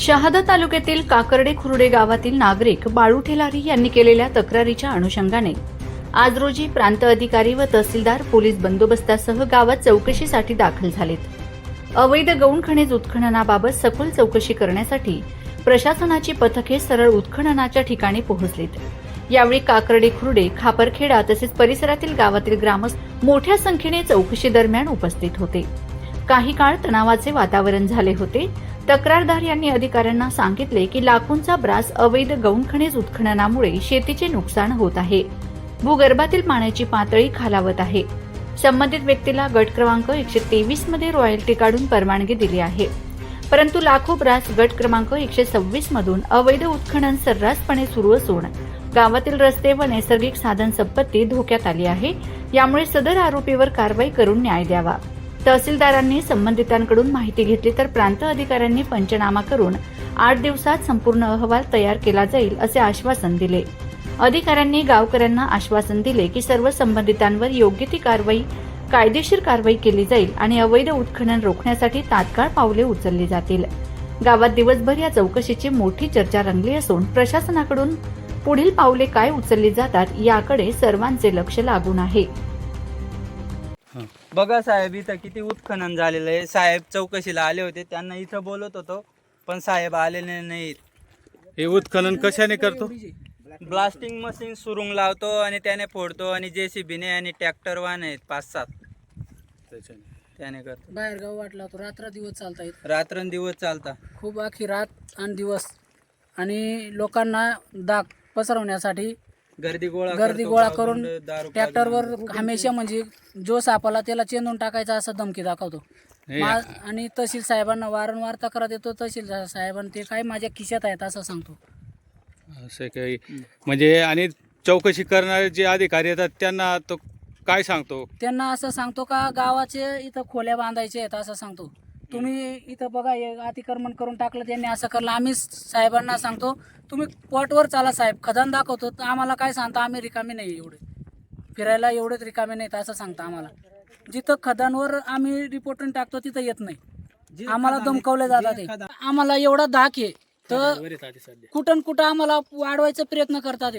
शहादा तालुक्यातील काकर्डे खुर्डे गावातील नागरिक बाळू ठेलारी यांनी केलेल्या तक्रारीच्या अनुषंगाने. आज रोजी प्रांत अधिकारी व तहसीलदार पोलीस बंदोबस्तासह गावात चौकशीसाठी दाखल झालेत. अवैध गौण खनिज उत्खननाबाबत सखोल चौकशी करण्यासाठी प्रशासनाची पथके सरळ उत्खननाच्या ठिकाणी पोहोचलीत. यावेळी काकर्डे खुर्डे खापरखेडा तसेच परिसरातील गावातील ग्रामस्थ मोठ्या संख्येने चौकशी दरम्यान उपस्थित होते. काही काळ तणावाचे वातावरण झाले होते. तक्रारदार यांनी अधिकाऱ्यांना सांगितले की लाखोंचा ब्रास अवैध गौण खनिज उत्खननामुळे शेतीचे नुकसान होत आहे. भूगर्भातील पाण्याची पातळी खालावत आहे. संबंधित व्यक्तीला गट क्रमांक एकशे तेवीसमध्ये रॉयल्टी काढून परवानगी दिली आहे. परंतु लाखो ब्रास गट क्रमांक एकशे सव्वीस मधून अवैध उत्खनन सर्रासपणे सुरू असून गावातील रस्ते व नैसर्गिक साधन संपत्ती धोक्यात आली आहे. यामुळे सदर आरोपीवर कारवाई करून न्याय द्यावा. तहसीलदारांनी संबंधितांकडून माहिती घेतली तर प्रांत अधिकाऱ्यांनी पंचनामा करून आठ दिवसात संपूर्ण अहवाल तयार केला जाईल असे आश्वासन दिले. अधिकाऱ्यांनी गावकऱ्यांना आश्वासन दिले की सर्व संबंधितांवर योग्य ती कारवाई कायदेशीर कारवाई केली जाईल आणि अवैध उत्खनन रोखण्यासाठी तात्काळ पावले उचलली जातील. गावात दिवसभर या चौकशीची मोठी चर्चा रंगली असून प्रशासनाकडून पुढील पावले काय उचलली जातात याकडे सर्वांचे लक्ष लागून आहे. बघा साहेब इथं किती उत्खनन झालेलं आहे. साहेब चौकशीला आले होते त्यांना इथं बोलत होतो पण साहेब आलेले नाहीत. हे उत्खनन कशाने करतो? ब्लास्टिंग मशीन सुरुंग लावतो आणि त्याने फोडतो आणि जेसीबीने आणि ट्रॅक्टर वाहन आहेत पाच सात. त्याने करतो. बाहेर गाव वाटला तो रात्र दिवस चालता येत रात्रंदिवस चालता. खूप आखी रात आणि दिवस. आणि लोकांना दाग पसरवण्यासाठी गर्दी गोळा गर्दी करतो, गोळा करून दारू ट्रॅक्टरवर हमेशा म्हणजे जो सापाला त्याला चेंदून टाकायचा असं धमकी दाखवतो. हे- मा- आणि तहसील साहेबांना वारंवार तक्रार देतो तहसील साहेबांना ते काय माझ्या खिशात आहेत असं सांगतो. असं काही. म्हणजे आणि चौकशी करणारे जे अधिकारी येतात त्यांना तो काय सांगतो? त्यांना असं सांगतो का गावाचे इथं खोल्या बांधायचे आहेत असं सांगतो. तुम्ही इथं बघा हे अतिक्रमण करून टाकलं त्यांनी असं करलं. आम्ही साहेबांना सांगतो तुम्ही पॉटवर चाला साहेब. खदान दाखवतो तर आम्हाला काय सांगता आम्ही रिकामी नाही एवढे. फिरायला एवढेच रिकामे नाहीत असं सांगता आम्हाला. जिथं खदानवर आम्ही रिपोर्टिंग टाकतो तिथं येत नाही. आम्हाला दमकवले जातात ते आम्हाला एवढा धाक आहे. तर कुठं कुठं आम्हाला वाढवायचा प्रयत्न करतात.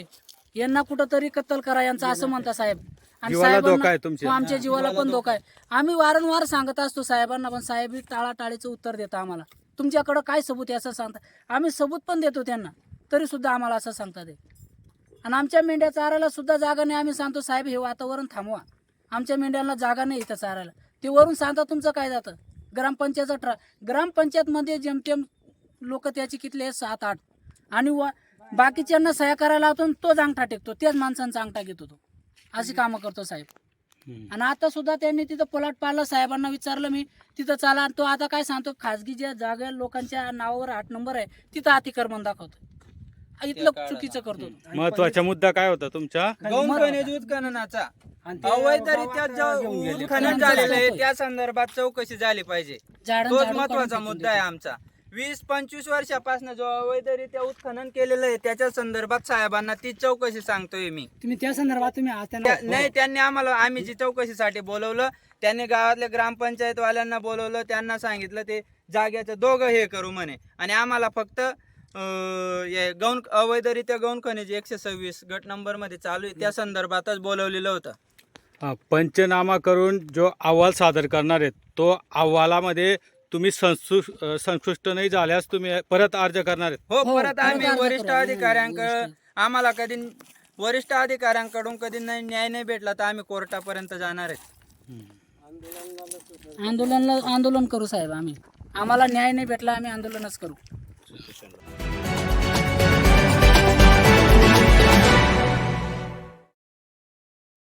यांना कुठं तरी कत्तल करा यांचा असं म्हणता साहेब. आणि साहेबांना-? हो, आमच्या जीवाला पण धोका आहे. आम्ही वारंवार सांगत असतो साहेबांना पण साहेब ही टाळाटाळीचं उत्तर देता आम्हाला. तुमच्याकडं काय सबूत आहे असं सांगता आम्ही सबूत पण देतो त्यांना. तरी सुद्धा आम्हाला असं सांगतात. आणि आमच्या मेंढ्या चारायला सुद्धा जागा नाही. आम्ही सांगतो साहेब हे वातावरण थांबवा. आमच्या मेंढ्यांना जागा नाही इथं चारायला. ते वरून सांगता तुमचं काय जातं? ग्रामपंचायतचं ट्रा ग्रामपंचायतमध्ये जेमतेम लोक त्याची कितले आहेत? सात आठ. आणि वा बाकीच्यांना सह्या करायला लावतो आणि तोच अंगठा टेकतो. त्याच माणसांचा अंगठा घेतो तो अशी कामं करतो साहेब. आणि आता सुद्धा त्यांनी तिथं पलाट पाडला. साहेबांना विचारलं मी तिथं चाला. आणि तो आता काय सांगतो? खाजगी ज्या जागा लोकांच्या नावावर आठ नंबर आहे तिथं अतिक्रमण दाखवतो. इथलं चुकीचं करतो. महत्त्वाचा मुद्दा काय होता तुमच्या गौण खनिज उत्खननाचा. अवैधरित्या जो उत्खनन झालेलं आहे त्या संदर्भात चौकशी झाली पाहिजे. तोच महत्त्वाचा मुद्दा आहे आमचा. वीस पंचवीस वर्षापासून जो अवैधरित्या उत्खनन केलेलं आहे त्याच्या संदर्भात साहेबांना ती चौकशी सांगतोय मी. तुम्ही त्या संदर्भात तुम्ही आज त्यांना त्या- नाही त्यांनी आम्हाला आम्ही जी चौकशीसाठी बोलवलं त्यांनी गावातल्या ग्रामपंचायत वाल्यांना बोलवलं त्यांना सांगितलं ते जाग्याचं दोघं हे करू म्हणे. आणि आम्हाला फक्त अं, हे गौण अवैधरित्या गौण खनिज एकशे सव्वीस गट नंबरमध्ये चालू आहे. त्या संदर्भातच बोलवलेलं होतं. हा, पंचनामा करून जो अहवाल सादर करणार आहेत तो अहवालामध्ये तुम्ही संसु संतुष्ट नाही झाल्यास तुम्ही परत अर्ज करणार आहेत. हो हो, परत आम्ही अर्ज वरिष्ठ करू. अधिकाऱ्यांकडे आम्हाला कधी वरिष्ठ अधिकाऱ्यांकडून कधी नाही न्याय नाही भेटला तर आम्ही कोर्टापर्यंत जाणार आहे आंदोलनला आंदोलन करू साहेब आम्ही. आम्हाला न्याय नाही भेटला आम्ही आंदोलनच करू.